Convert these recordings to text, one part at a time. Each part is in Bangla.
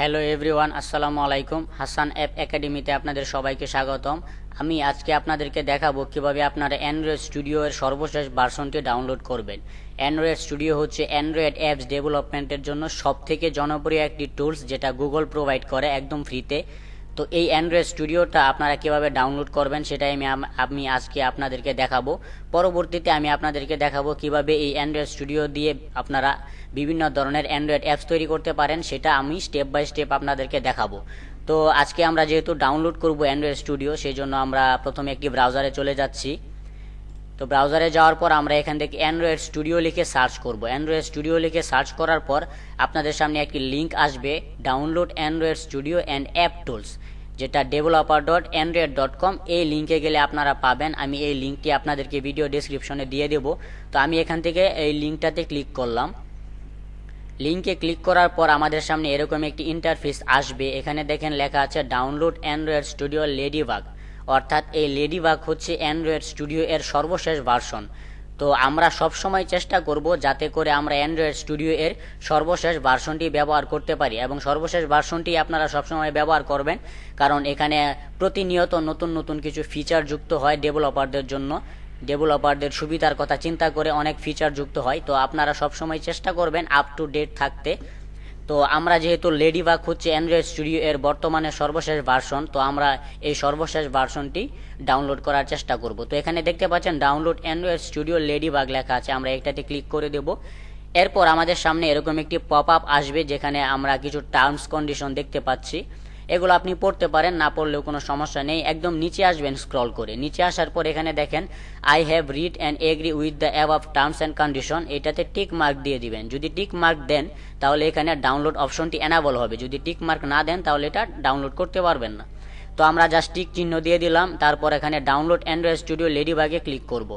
হ্যালো এভরিওয়ান আসসালামু আলাইকুম হাসান অ্যাপ একাডেমিতে আপনাদের সবাইকে স্বাগতম। আমি আজকে আপনাদেরকে দেখাবো কীভাবে আপনারা অ্যান্ড্রয়েড স্টুডিও এর সর্বশেষ ভার্সনটি ডাউনলোড করবেন। অ্যান্ড্রয়েড স্টুডিও হচ্ছে অ্যান্ড্রয়েড অ্যাপস ডেভেলপমেন্টের জন্য সবথেকে জনপ্রিয় একটি টুলস যেটা গুগল প্রোভাইড করে একদম ফ্রিতে তো এই অ্যান্ড্রয়েড স্টুডিওটা আপনারা কীভাবে ডাউনলোড করবেন, সেটাই আমি আম- আজকে আপনাদেরকে দেখাবো। পরবর্তীতে আমি আপনাদেরকে দেখাবো কীভাবে এই অ্যান্ড্রয়েড স্টুডিও দিয়ে আপনারা বিভিন্ন ধরনের অ্যান্ড্রয়েড অ্যাপস তৈরি করতে পারেন, সেটা আমি স্টেপ বাই স্টেপ আপনাদেরকে দেখাবো। তো আজকে আমরা যেহেতু ডাউনলোড করব অ্যান্ড্রয়েড স্টুডিও সেই জন্য আমরা প্রথমে একটি ব্রাউজারে চলে যাচ্ছি। তো ব্রাউজারে যাওয়ার পর আমরা এখান থেকে অ্যান্ড্রয়েড স্টুডিও লিখে সার্চ করব। অ্যান্ড্রয়েড স্টুডিও লিখে সার্চ করার পর আপনাদের সামনে একটি লিংক আসবে download Android Studio and app tools যেটা developer dot Android dot com এই লিঙ্কে গেলে আপনারা পাবেন। আমি এই লিঙ্কটি আপনাদেরকে ভিডিও ডিসক্রিপশনে দিয়ে দেবো। তো আমি এখান থেকে এই লিঙ্কটাতে ক্লিক করলাম। লিঙ্কে ক্লিক করার পর আমাদের সামনে এরকম একটি ইন্টারফেস আসবে। এখানে দেখেন লেখা আছে ডাউনলোড অ্যান্ড্রয়েড স্টুডিও লেডিবাগ অর্থাৎ এই লেডিবাগ হচ্ছে অ্যান্ড্রয়েড স্টুডিও এর সর্বশেষ ভার্সন। তো আমরা সব সময় চেষ্টা করব যাতে করে আমরা অ্যান্ড্রয়েড স্টুডিও এর সর্বশেষ ভার্সনটি ব্যবহার করতে পারি এবং সর্বশেষ ভার্সনটি আপনারা সবসময় ব্যবহার করবেন, কারণ এখানে প্রতিনিয়ত নতুন নতুন কিছু ফিচার যুক্ত হয় ডেভেলপারদের জন্য। ডেভেলপারদের সুবিধার কথা চিন্তা করে অনেক ফিচার যুক্ত হয়, তো আপনারা সবসময় চেষ্টা করবেন আপ টু ডেট থাকতে। তো আমরা যেহেতু লেডিবাগ হচ্ছে অ্যান্ড্রয়েড স্টুডিও এর বর্তমানে সর্বশেষ ভার্সন তো আমরা এই সর্বশেষ ভার্সনটি ডাউনলোড করার চেষ্টা করব। তো এখানে দেখতে পাচ্ছেন ডাউনলোড অ্যান্ড্রয়েড স্টুডিও লেডিবাগ লেখা আছে, আমরা এটাতে ক্লিক করে দেব। এরপর আমাদের সামনে এরকম একটি পপ আপ আসবে, যেখানে আমরা কিছু টার্মস কন্ডিশন দেখতে পাচ্ছি। এগুলো আপনি পড়তে পারেন, না পড়লেও কোনো সমস্যা নেই। একদম নিচে আসবেন স্ক্রল করে। নিচে আসার পর এখানে দেখেন I have read and agree with the ab of terms and condition এটাতে টিক মার্ক দিয়ে দিবেন। যদি টিক মার্ক দেন, তাহলে এখানে ডাউনলোড অপশনটি অ্যানাবল হবে। যদি টিক মার্ক না দেন, তাহলে এটা ডাউনলোড করতে পারবেন না। তো আমরা জাস্ট টিক চিহ্ন দিয়ে দিলাম। তারপর এখানে ডাউনলোড অ্যান্ড্রয়েড স্টুডিও লেডিবাগে ক্লিক করব।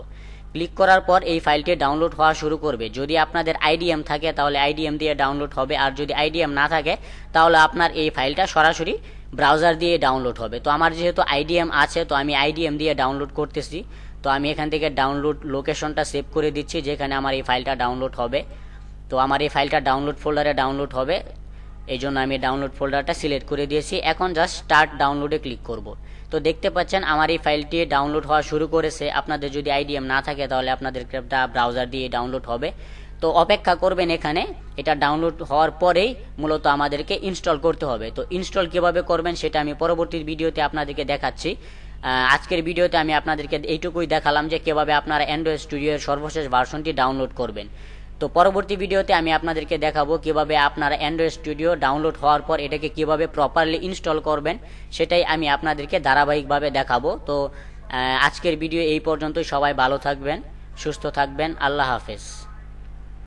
ক্লিক করার পর এই ফাইলটি ডাউনলোড হওয়া শুরু করবে। যদি আপনাদের আইডিএম থাকে, তাহলে আইডিএম দিয়ে ডাউনলোড হবে। আর যদি আইডিএম না থাকে, তাহলে আপনার এই ফাইলটা সরাসরি ব্রাউজার দিয়ে ডাউনলোড হবে। তো আমার যেহেতু আইডিএম আছে, তো আমি আইডিএম দিয়ে ডাউনলোড করতেছি। তো আমি এখান থেকে ডাউনলোড লোকেশনটা সেভ করে দিচ্ছি, যেখানে আমার এই ফাইলটা ডাউনলোড হবে। তো আমার এই ফাইলটা ডাউনলোড ফোল্ডারে ডাউনলোড হবে। এই জন্য আমি ডাউনলোড ফোল্ডারটা সিলেক্ট করে দিয়েছি। এখন জাস্ট স্টার্ট ডাউনলোডে ক্লিক করব। তো দেখতে পাচ্ছেন আমার এই ফাইলটি ডাউনলোড হওয়া শুরু করেছে। আপনাদের যদি আইডিএম না থাকে তাহলে আপনাদের ব্রাউজার দিয়ে ডাউনলোড হবে। তো অপেক্ষা করবেন এখানে। এটা ডাউনলোড হওয়ার পরেই মূলত আমাদেরকে ইনস্টল করতে হবে। তো ইনস্টল কীভাবে করবেন সেটা আমি পরবর্তী ভিডিওতে আপনাদেরকে দেখাচ্ছি। আজকের ভিডিওতে আমি আপনাদেরকে এইটুকুই দেখালাম যে কীভাবে আপনারা অ্যান্ড্রয়েড স্টুডিওর সর্বশেষ ভার্সনটি ডাউনলোড করবেন। তো পরবর্তী ভিডিওতে আমি আপনাদেরকে দেখাবো কীভাবে আপনারা অ্যান্ড্রয়েড স্টুডিও ডাউনলোড হওয়ার পর এটাকে কীভাবে প্রপারলি ইনস্টল করবেন, সেটাই আমি আপনাদেরকে ধারাবাহিকভাবে দেখাবো। তো আজকের ভিডিও এই পর্যন্তই। সবাই ভালো থাকবেন, সুস্থ থাকবেন। আল্লাহ হাফেজ।